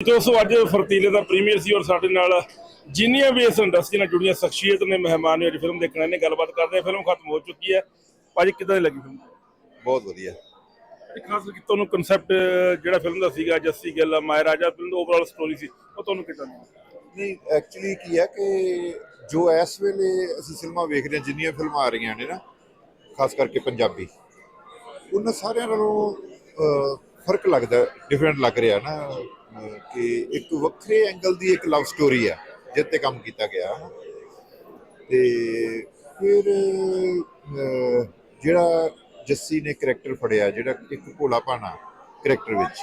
ਦੋਸਤੋ ਅੱਜ ਫਰਤੀਲੇ ਦਾ ਪ੍ਰੀਮੀਅਰ ਸੀ ਔਰ ਸਾਡੇ ਨਾਲ ਜਿੰਨੀਆਂ ਵੀ ਇਸ ਇੰਡਸਟਰੀ ਨਾਲ ਜੁੜੀਆਂ ਸ਼ਖਸੀਅਤ ਨੇ ਮਹਿਮਾਨ ਨੇ ਅੱਜ ਫਿਲਮ ਦੇਖਣ ਆਏ ਨੇ ਗੱਲਬਾਤ ਕਰਦੇ ਆ। ਫਿਲਮ ਖਤਮ ਹੋ ਚੁੱਕੀ ਹੈ। ਭਾਜੀ ਕਿਦਾਂ ਦੀ ਲੱਗੀ ਫਿਲਮ? ਬਹੁਤ ਵਧੀਆ। ਖਾਸ ਕਰਕੇ ਤੁਹਾਨੂੰ ਕਨਸੈਪਟ ਜਿਹੜਾ ਫਿਲਮ ਦਾ ਸੀਗਾ ਜੱਸੀ ਗਿੱਲ ਮਾਇਆ ਰਾਜਾ ਫਿਲਮ ਦਾ ਓਵਰਆਲ ਸਟੋਰੀ ਸੀ ਉਹ ਤੁਹਾਨੂੰ ਕਿਦਾਂ ਨਹੀਂ ਐਕਚੁਅਲੀ ਕੀ ਹੈ ਕਿ ਜੋ ਇਸ ਵੇਲੇ ਅਸੀਂ ਫਿਲਮਾਂ ਵੇਖ ਰਹੇ ਹਾਂ ਜਿੰਨੀਆਂ ਫਿਲਮਾਂ ਆ ਰਹੀਆਂ ਨੇ ਨਾ ਖਾਸ ਕਰਕੇ ਪੰਜਾਬੀ ਉਹਨਾਂ ਸਾਰਿਆਂ ਨਾਲੋਂ ਫ਼ਰਕ ਲੱਗਦਾ ਡਿਫਰੈਂਟ ਲੱਗ ਰਿਹਾ ਨਾ, ਕਿ ਇੱਕ ਵੱਖਰੇ ਐਂਗਲ ਦੀ ਇੱਕ ਲਵ ਸਟੋਰੀ ਆ, ਜਿਸ ਤੇ ਕੰਮ ਕੀਤਾ ਗਿਆ। ਹੈ ਤੇ ਫਿਰ ਜਿਹੜਾ ਜੱਸੀ ਨੇ ਕਰੈਕਟਰ ਫੜਿਆ, ਜਿਹੜਾ ਇੱਕ ਭੋਲਾ ਭਾਣਾ ਕਰੈਕਟਰ ਵਿੱਚ,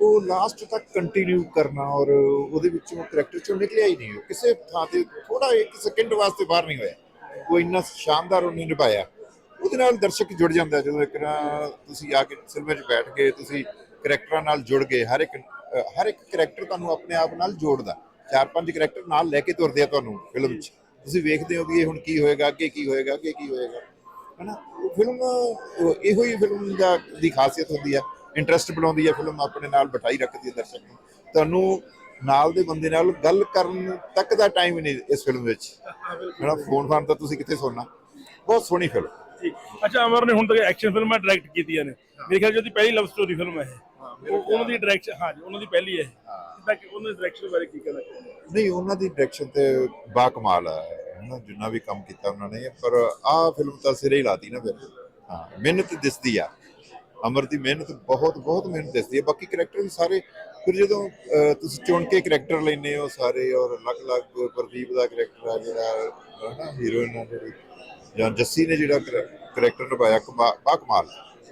ਉਹ ਲਾਸਟ ਤੱਕ ਕੰਟੀਨਿਊ ਕਰਨਾ ਔਰ ਉਹਦੇ ਵਿੱਚੋਂ ਕਰੈਕਟਰ ਚੋਂ ਨਿਕਲਿਆ ਹੀ ਨਹੀਂ। ਉਹ ਕਿਸੇ ਥਾਂ ਤੇ ਥੋੜਾ ਇੱਕ ਸੈਕਿੰਡ ਵਾਸਤੇ ਬਾਹਰ ਨਹੀਂ ਹੋਇਆ। ਉਹ ਇੰਨਾ ਸ਼ਾਨਦਾਰ ਉਹਨੇ ਨਿਭਾਇਆ। ਉਹਦੇ ਨਾਲ ਦਰਸ਼ਕ ਜੁੜ ਜਾਂਦਾ ਜਦੋਂ ਇੱਕ ਨਾ ਤੁਸੀਂ ਆ ਕੇ ਸਿਨੇਮਾ 'ਚ ਬੈਠ ਕੇ ਤੁਸੀਂ ਕਰੈਕਟਰਾਂ ਨਾਲ ਜੁੜ ਗਏ ਹਰ ਇੱਕ ਹਰ ਇੱਕ ਕਰੈਕਟਰ ਤੁਹਾਨੂੰ ਆਪਣੇ ਆਪ ਨਾਲ ਜੋੜਦਾ। ਚਾਰ ਪੰਜ ਕਰੈਕਟਰ ਨਾਲ ਲੈ ਕੇ ਤੁਰਦੇ ਆ ਤੁਹਾਨੂੰ ਫਿਲਮ 'ਚ। ਤੁਸੀਂ ਵੇਖਦੇ ਹੋ ਵੀ ਇਹ ਹੁਣ ਕੀ ਹੋਏਗਾ ਅੱਗੇ ਕੀ ਹੋਏਗਾ ਅੱਗੇ ਕੀ ਹੋਏਗਾ। ਹਨਾ? ਉਹ ਫਿਲਮ ਇਹੋ ਹੀ ਫਿਲਮ ਦਾ ਦੀ ਖਾਸੀਅਤ ਹੁੰਦੀ ਹੈ ਇੰਟਰਸਟ ਬਣਾਉਂਦੀ ਹੈ ਫਿਲਮ ਆਪਣੇ ਨਾਲ ਬਿਠਾਈ ਰੱਖਦੀ ਹੈ ਦਰਸ਼ਕ ਨੂੰ। ਤੁਹਾਨੂੰ ਨਾਲ ਦੇ ਬੰਦੇ ਨਾਲ ਗੱਲ ਕਰਨ ਤੱਕ ਦਾ ਟਾਈਮ ਨਹੀਂ ਇਸ ਫਿਲਮ ਵਿੱਚ। ਹਨਾ? ਫੋਨ ਫਾਨ ਤਾਂ ਤੁਸੀਂ ਕਿੱਥੇ ਸੁਣਨਾ? ਬਹੁਤ ਸੋਹਣੀ ਫਿਲਮ ਠੀਕ ਅੱਛਾ ਅਮਰ ਨੇ ਹੁਣ ਤੱਕ ਐਕਸ਼ਨ ਫਿਲਮਾਂ ਡਾਇਰੈਕਟ ਕੀਤੀਆਂ ਨੇ। ਮੇਰੇ ਖਿਆਲ 'ਚ ਉਹਦੀ ਪਹਿਲੀ ਲਵ ਸਟੋਰੀ ਫਿਲਮ ਹੈ ਇਹ। ਉਹ- ਉਹਨਾਂ ਦੀ ਡਾਇਰੈਕਸ਼ਨ ਹਾਂ ਜੀ ਉਹਨਾਂ ਦੀ ਪਹਿਲੀ ਹੈ। ਕਿੱਦਾਂ ਕਿ ਉਹਨਾਂ ਦੀ ਡਾਇਰੈਕਸ਼ਨ ਬਾਰੇ ਕੀ ਕਹਿਣਾ ਚਾਹੁੰਦੇ ਹੋ? ਨਹੀਂ ਉਹਨਾਂ ਦੀ ਡਾਇਰੈਕਸ਼ਨ ਤੇ ਬਾ ਕਮਾਲ ਹੈ ਹਨਾ ਜਿੰਨਾ ਵੀ ਕੰਮ ਕੀਤਾ ਉਹਨਾਂ ਨੇ। ਪਰ ਆਹ ਫਿਲਮ ਤਾਂ ਸਿਰੇ ਹੀ ਲਾਤੀ ਨਾ ਫਿਰ। ਹਾਂ ਮਿਹਨਤ ਦਿਸਦੀ ਆ। ਅਮਰ ਦੀ ਮਿਹਨਤ ਬਹੁਤ ਬਹੁਤ ਮਿਹਨਤ ਦਿਸਦੀ ਹੈ ਬਾਕੀ ਕਰੈਕਟਰ ਵੀ ਸਾਰੇ ਫਿਰ ਜਦੋਂ ਅਹ, ਤੁਸੀਂ ਚੁਣ ਕੇ ਕਰੈਕਟਰ ਲੈਨੇ ਹੋ ਸਾਰੇ ਔਰ ਅਲੱਗ-ਅਲੱਗ ਪ੍ਰਦੀਪ ਦਾ ਕਰੈਕਟਰ ਆ ਜਿਹੜਾ ਹਨਾ ਹੀਰੋਇਨ ਆ ਜਿਹੜੀ। ਜਾਂ ਜੱਸੀ ਨੇ ਜਿਹੜਾ ਕਰੈਕਟਰ ਨਿਭਾਇਆ ਕਮਾ ਬਾ ਕਮਾਲ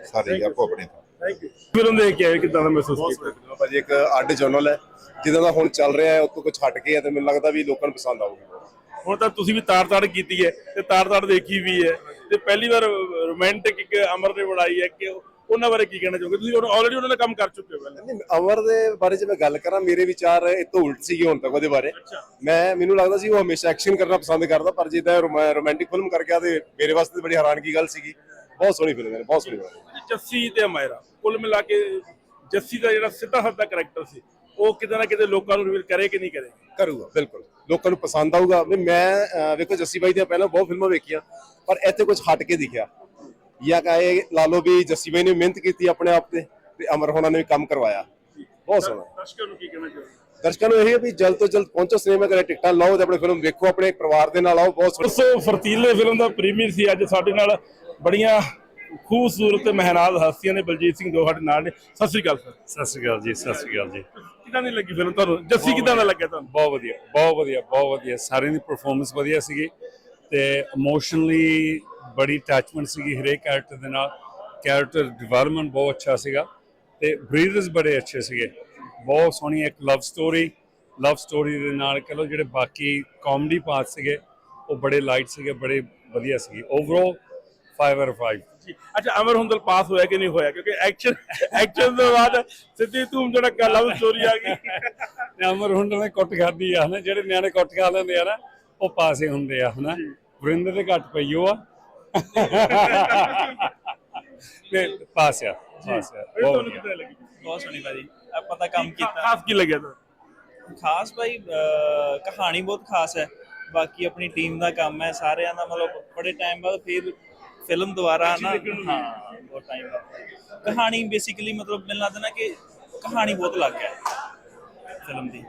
ਸਾਰੇ ਆਪੋ ਆਪਣੇ ਥਾਂ। ਥੈਂਕ ਯੂ ਫਿਲਮ ਦੇਖ ਕੇ ਆਏ ਕਿਦਾਂ ਦਾ ਮਹਿਸੂਸ ਕੀਤਾ? ਭਾਜੀ ਇੱਕ ਅੱਡ ਜਰਨਲ ਹੈ। ਜਿੱਦਾਂ ਦਾ ਹੁਣ ਚੱਲ ਰਿਹਾ ਹੈ ਉਹ ਤੋਂ ਕੁਝ ਹਟ ਕੇ ਹੈ ਤੇ ਮੈਨੂੰ ਲੱਗਦਾ ਵੀ ਲੋਕਾਂ ਨੂੰ ਪਸੰਦ ਆਊਗੀ। ਹੁਣ ਤਾਂ ਤੁਸੀਂ ਵੀ ਤਾਰ ਤਾੜ ਕੀਤੀ ਹੈ ਤੇ ਤਾਰ ਤਾੜ ਦੇਖੀ ਵੀ ਹੈ। ਤੇ ਪਹਿਲੀ ਵਾਰ ਰੋਮਾਂਟਿਕ ਇੱਕ ਅਮਰ ਨੇ ਬਣਾਈ ਹੈ ਕਿ ਉਹਨਾਂ ਬਾਰੇ ਕੀ ਕਹਿਣਾ ਚਾਹੋਗੇ? ਤੁਸੀਂ ਆਲਰੇਡੀ ਉਹਨਾਂ ਦਾ ਕੰਮ ਕਰ ਚੁੱਕੇ ਹੋ ਪਹਿਲਾਂ। ਨਹੀਂ ਅਮਰ ਦੇ ਬਾਰੇ ਜੇ ਮੈਂ ਗੱਲ ਕਰਾਂ ਮੇਰੇ ਵਿਚਾਰ ਇਹ ਤੋਂ ਉਲਟ ਸੀਗੇ ਹੁਣ ਤੱਕ ਉਹਦੇ ਬਾਰੇ। ਮੈਂ ਮੈਨੂੰ ਲੱਗਦਾ ਸੀ ਉਹ ਹਮੇਸ਼ਾ ਐਕਸ਼ਨ ਕਰਨਾ ਪਸੰਦ ਕਰਦਾ ਪਰ ਜਿੱਦਾਂ ਰੋਮਾਂਟਿਕ ਫਿਲਮ ਕਰ ਗਿਆ ਤੇ ਮੇਰੇ ਵਾਸਤੇ ਬੜੀ ਹੈਰਾਨਗੀ ਗੱਲ ਸੀਗੀ। ਬਹੁਤ ਸੋਹਣੀ ਫਿਲਮ ਹੈ ਬਹੁਤ ਸੋਹਣੀ ਜੱਸੀ ਤੇ ਅਮਾਇਰਾ ਕੁੱਲ ਮਿਲਾ ਕੇ ਜੱਸੀ ਦਾ ਜਿਹੜਾ ਸਿੱਧਾ ਹੱਥ ਕਰੈਕਟਰ ਸੀ ਉਹ ਕਿਤੇ ਨਾ ਕਿਤੇ ਲੋਕਾਂ ਨੂੰ ਰਿਵੀਲ ਕਰੇ ਕਿ ਨਹੀਂ ਕਰੇ? ਕਰੂਗਾ ਬਿਲਕੁਲ। ਲੋਕਾਂ ਨੂੰ ਪਸੰਦ ਆਊਗਾ। ਮੈਂ ਵੇਖੋ ਜੱਸੀ ਬਾਈ ਦੀਆਂ ਪਹਿਲਾਂ ਬਹੁਤ ਫਿਲਮਾਂ ਵੇਖੀਆਂ ਪਰ ਇੱਥੇ ਕੁਝ ਹਟ ਕੇ ਦਿਖਿਆ। ਜਾਂ ਕਹੇ ਲਾ ਲਓ ਵੀ ਜੱਸੀ ਬਾਈ ਨੇ ਮਿਹਨਤ ਕੀਤੀ ਆਪਣੇ ਆਪ ਤੇ ਤੇ ਅਮਰ ਹੋਣਾ ਨੇ ਵੀ ਕੰਮ ਕਰਵਾਇਆ। ਬਹੁਤ ਸੋਹਣਾ। ਦਰਸ਼ਕਾਂ ਨੂੰ ਕੀ ਕਹਿਣਾ ਚਾਹੋਗੇ? ਦਰਸ਼ਕਾਂ ਨੂੰ ਇਹ ਹੈ ਵੀ ਜਲਦ ਤੋਂ ਜਲਦ ਪਹੁੰਚੋ ਸਿਨੇਮਾ ਘਰੇ ਟਿਕਟਾਂ ਲਾਓ ਤੇ ਆਪਣੇ ਫਿਲਮ ਵੇਖੋ ਆਪਣੇ ਪਰਿਵਾਰ ਦੇ ਨਾਲ ਆਓ ਬਹੁਤ ਸੋਹਣੀ। ਦੋਸਤੋ ਫਰਤੀਲੇ ਫਿਲਮ ਦਾ ਪ੍ਰੀਮੀਅਰ ਸੀ ਅੱਜ ਸਾਡੇ ਨਾਲ ਬੜੀਆਂ ਖੂਬਸੂਰਤ ਮਹਿਨਾਜ਼ ਹਸਤੀਆਂ ਨੇ ਬਲਜੀਤ ਸਿੰਘ ਦੋ ਸਾਡੇ ਨਾਲ ਨੇ। ਸਤਿ ਸ੍ਰੀ ਅਕਾਲ ਸਰ। ਸਤਿ ਸ਼੍ਰੀ ਅਕਾਲ ਜੀ ਸਤਿ ਸ਼੍ਰੀ ਅਕਾਲ ਜੀ। ਕਿਦਾਂ ਦੀ ਲੱਗੀ ਫਿਲਮ ਤੁਹਾਨੂੰ? ਜੱਸੀ ਕਿਦਾਂ ਦਾ ਲੱਗਿਆ ਤੁਹਾਨੂੰ? ਬਹੁਤ ਵਧੀਆ ਬਹੁਤ ਵਧੀਆ ਬਹੁਤ ਵਧੀਆ। ਸਾਰਿਆਂ ਦੀ ਪਰਫਾਰਮੈਂਸ ਵਧੀਆ ਸੀਗੀ ਤੇ ਇਮੋਸ਼ਨਲੀ ਬੜੀ ਅਟੈਚਮੈਂਟ ਸੀਗੀ ਹਰੇਕ ਕੈਰੈਕਟਰ ਦੇ ਨਾਲ। ਕੈਰੈਕਟਰ ਡਿਵੈਲਪਮੈਂਟ ਬਹੁਤ ਅੱਛਾ ਸੀਗਾ ਤੇ ਬਰੀਦਰਸ ਬੜੇ ਅੱਛੇ ਸੀਗੇ। ਬਹੁਤ ਸੋਹਣੀ ਇੱਕ ਲਵ ਸਟੋਰੀ ਲਵ ਸਟੋਰੀ ਦੇ ਨਾਲ ਕਹ ਲਓ ਜਿਹੜੇ ਬਾਕੀ ਕਾਮੇਡੀ ਪਾਰਟ ਸੀਗੇ ਉਹ ਬੜੇ ਲਾਈਟ ਸੀਗੇ ਬੜੇ ਵਧੀਆ ਸੀਗੇ। ਓਵਰਆਲ 5 ਆਊਟ 5 ਜੀ ਅੱਛਾ ਅਮਰ ਹੁੰਦਲ ਪਾਸ ਹੋਇਆ ਕਿ ਨਹੀਂ ਹੋਇਆ? ਕਿਉਂਕਿ ਐਕਸ਼ਨ ਐਕਸ਼ਨ ਤੋਂ ਬਾਅਦ ਸਿੱਧੀ ਧੂਮ ਜਿਹੜਾ ਲਵ ਸਟੋਰੀ ਆ ਗਈ। ਤੇ ਅਮਰ ਹੁੰਡ ਨੇ ਕੁੱਟ ਖਾਦੀ ਆ ਹਨਾ? ਜਿਹੜੇ ਨਿਆਣੇ ਕੁੱਟ ਖਾ ਲੈਂਦੇ ਆ ਨਾ ਉਹ ਪਾਸੇ ਹੁੰਦੇ ਆ ਹਨਾ? ਵਰਿੰਦਰ ਦੇ ਘੱਟ ਪਈ ਉਹ ਆ। ਤੇ ਪਾਸ ਆ ਪਾਸ ਆ ਇਹ ਬਹੁਤ ਤੁਹਾਨੂੰ ਵਧੀਆ। ਕਿਦਾਂ ਲੱਗੀ? ਬਹੁਤ ਸੋਹਣੀ ਭਾਜੀ। ਆਪਾਂ ਤਾਂ ਕੰਮ ਕੀਤਾ। ਖਾਸ ਕੀ ਲੱਗਿਆ ਤੁਹਾਨੂੰ? ਖਾਸ ਭਾਈ ਅਹ, ਕਹਾਣੀ ਬਹੁਤ ਖਾਸ ਹੈ। ਬਾਕੀ ਆਪਣੀ ਟੀਮ ਦਾ ਕੰਮ ਹੈ ਸਾਰਿਆਂ ਦਾ ਮਤਲਬ ਬੜੇ ਟਾਈਮ ਬਾਅਦ ਫਿਰ ਫਿਲਮ ਦੁਬਾਰਾ ਨਾ ਹਾਂ ਬਹੁਤ ਟਾਈਮ ਬਾਅਦ। ਕਹਾਣੀ ਬੇਸਿਕਲੀ ਮਤਲਬ ਮੈਨੂੰ ਲੱਗਦਾ ਨਾ ਕਿ ਕਹਾਣੀ ਬਹੁਤ ਲੱਗ ਹੈ ਫਿਲਮ ਦੀ।